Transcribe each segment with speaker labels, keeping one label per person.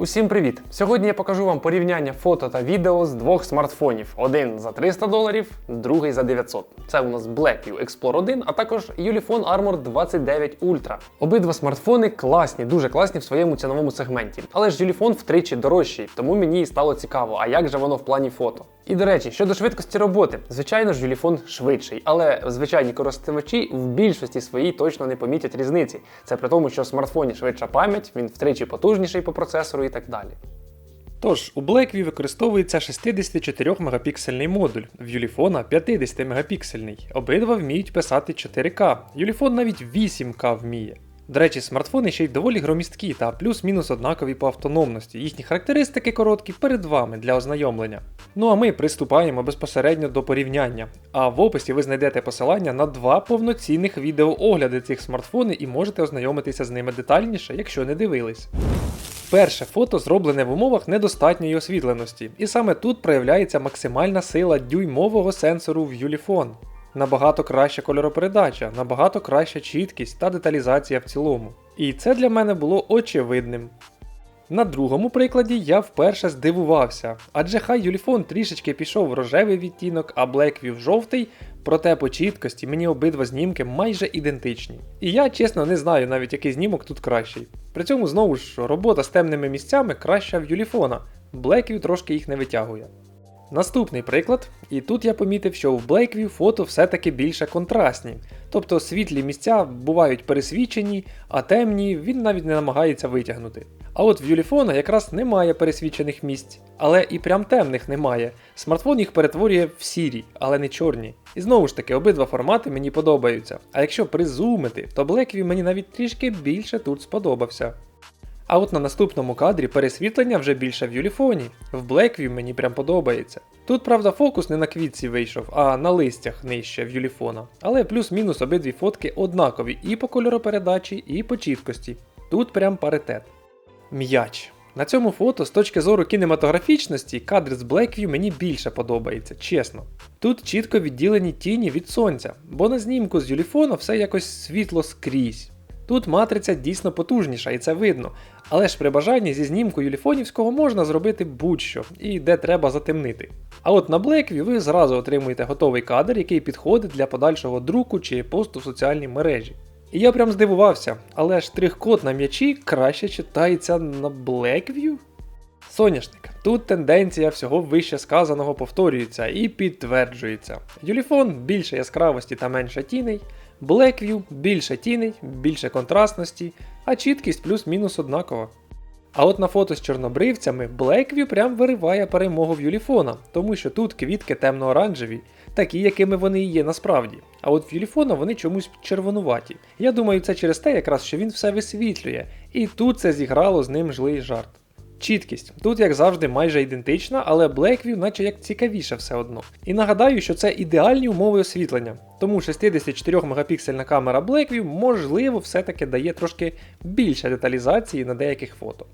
Speaker 1: Усім привіт! Сьогодні я покажу вам порівняння фото та відео з двох смартфонів: один за 300 доларів, другий за 900. Це у нас Blackview Explore 1, а також Ulefone Armor 29 Ultra. Обидва смартфони класні, дуже класні в своєму ціновому сегменті. Але ж Ulefone втричі дорожчий, тому мені і стало цікаво, а як же воно в плані фото. І до речі, щодо швидкості роботи, звичайно ж, Ulefone швидший, але звичайні користувачі в більшості своїй точно не помітять різниці. Це при тому, що в смартфоні швидша пам'ять, він втричі потужніший по процесору і так далі. Тож, у Blackview використовується 64 мегапіксельний модуль, в Ulefone 50 мегапіксельний. Обидва вміють писати 4К. Ulefone навіть 8К вміє. До речі, смартфони ще й доволі громісткі та плюс-мінус однакові по автономності. Їхні характеристики короткі перед вами для ознайомлення. Ну а ми приступаємо безпосередньо до порівняння. А в описі ви знайдете посилання на два повноцінних відеоогляди цих смартфонів і можете ознайомитися з ними детальніше, якщо не дивились. Перше фото зроблене в умовах недостатньої освітленості, і саме тут проявляється максимальна сила дюймового сенсору в Ulefone. Набагато краща кольоропередача, набагато краща чіткість та деталізація в цілому. І це для мене було очевидним. На другому прикладі я вперше здивувався, адже хай Юліфон трішечки пішов в рожевий відтінок, а Blackview в жовтий, проте по чіткості мені обидва знімки майже ідентичні. І я чесно не знаю навіть який знімок тут кращий. При цьому знову ж робота з темними місцями краща в Юліфона, Blackview трошки їх не витягує. Наступний приклад, і тут я помітив, що в Blackview фото все-таки більше контрастні, тобто світлі місця бувають пересвічені, а темні він навіть не намагається витягнути. А от в Юліфона якраз немає пересвічених місць, але і прям темних немає. Смартфон їх перетворює в сірі, але не чорні. І знову ж таки, обидва формати мені подобаються. А якщо призумити, то Blackview мені навіть трішки більше тут сподобався. А от на наступному кадрі пересвітлення вже більше в Юліфоні. В Blackview мені прям подобається. Тут, правда, фокус не на квітці вийшов, а на листях нижче в Юліфона. Але плюс-мінус обидві фотки однакові і по кольоропередачі, і по чіткості. Тут прям паритет. М'яч. На цьому фото з точки зору кінематографічності кадр з Blackview мені більше подобається, чесно. Тут чітко відділені тіні від сонця, бо на знімку з Юліфона все якось світло скрізь. Тут матриця дійсно потужніша і це видно, але ж при бажанні зі знімку юліфонівського можна зробити будь-що і де треба затемнити. А от на Blackview ви зразу отримуєте готовий кадр, який підходить для подальшого друку чи посту в соціальній мережі. І я прям здивувався, але штрих-код на м'ячі краще читається на Blackview? Соняшник. Тут тенденція всього вище сказаного повторюється і підтверджується. Юліфон більше яскравості та менше тіней, Blackview більше тіней, більше контрастності, а чіткість плюс-мінус однакова. А от на фото з чорнобривцями Blackview прям вириває перемогу в Юліфона, тому що тут квітки темно-оранжеві, такі, якими вони і є насправді. А от в Юліфона вони чомусь червонуваті. Я думаю, це через те, якраз що він все висвітлює, і тут це зіграло з ним злий жарт. Чіткість. Тут, як завжди, майже ідентична, але Blackview наче як цікавіше все одно. І нагадаю, що це ідеальні умови освітлення, тому 64 мегапіксельна камера Blackview можливо все-таки дає трошки більше деталізації на деяких фото.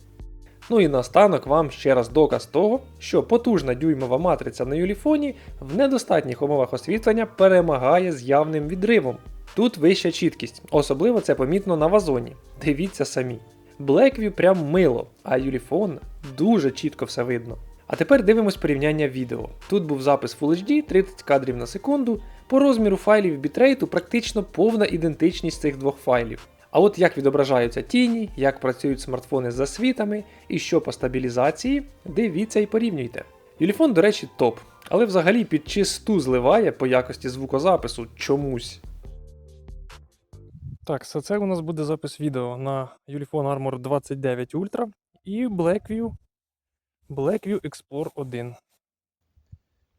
Speaker 1: Ну і наостанок вам ще раз доказ того, що потужна дюймова матриця на юліфоні в недостатніх умовах освітлення перемагає з явним відривом. Тут вища чіткість, особливо це помітно на вазоні. Дивіться самі. Blackview прям мило, а Ulefone дуже чітко все видно. А тепер дивимось порівняння відео. Тут був запис Full HD 30 кадрів на секунду. По розміру файлів бітрейту практично повна ідентичність цих двох файлів. А от як відображаються тіні, як працюють смартфони з засвітами і що по стабілізації, дивіться і порівнюйте. Юліфон, до речі, топ, але взагалі під чисту зливає по якості звукозапису чомусь. Так, so це у нас буде запис відео на Ulefone Armor 29 Ultra і Blackview Blackview Explore 1.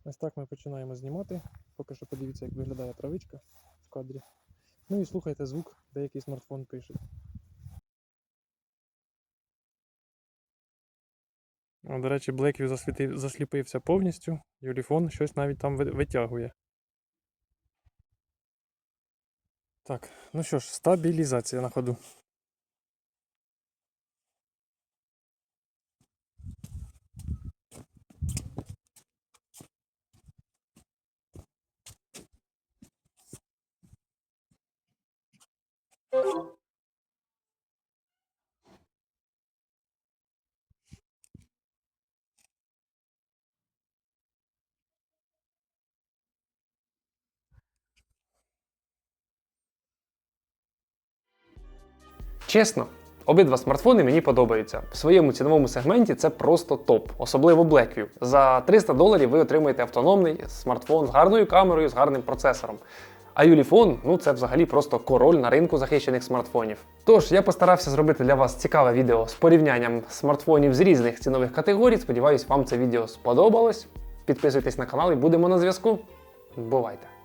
Speaker 1: Ось так ми починаємо знімати. Поки що подивіться, як виглядає травичка в кадрі. Ну і слухайте звук, деякий смартфон пише. До речі, Blackview засліпився повністю. Юліфон щось навіть там витягує. Так, ну що ж, стабілізація на ходу. Чесно, обидва смартфони мені подобаються. В своєму ціновому сегменті це просто топ, особливо Blackview. За 300 доларів ви отримаєте автономний смартфон з гарною камерою, з гарним процесором. А Юліфон, ну це взагалі просто король на ринку захищених смартфонів. Тож я постарався зробити для вас цікаве відео з порівнянням смартфонів з різних цінових категорій. Сподіваюсь, вам це відео сподобалось. Підписуйтесь на канал і будемо на зв'язку. Бувайте!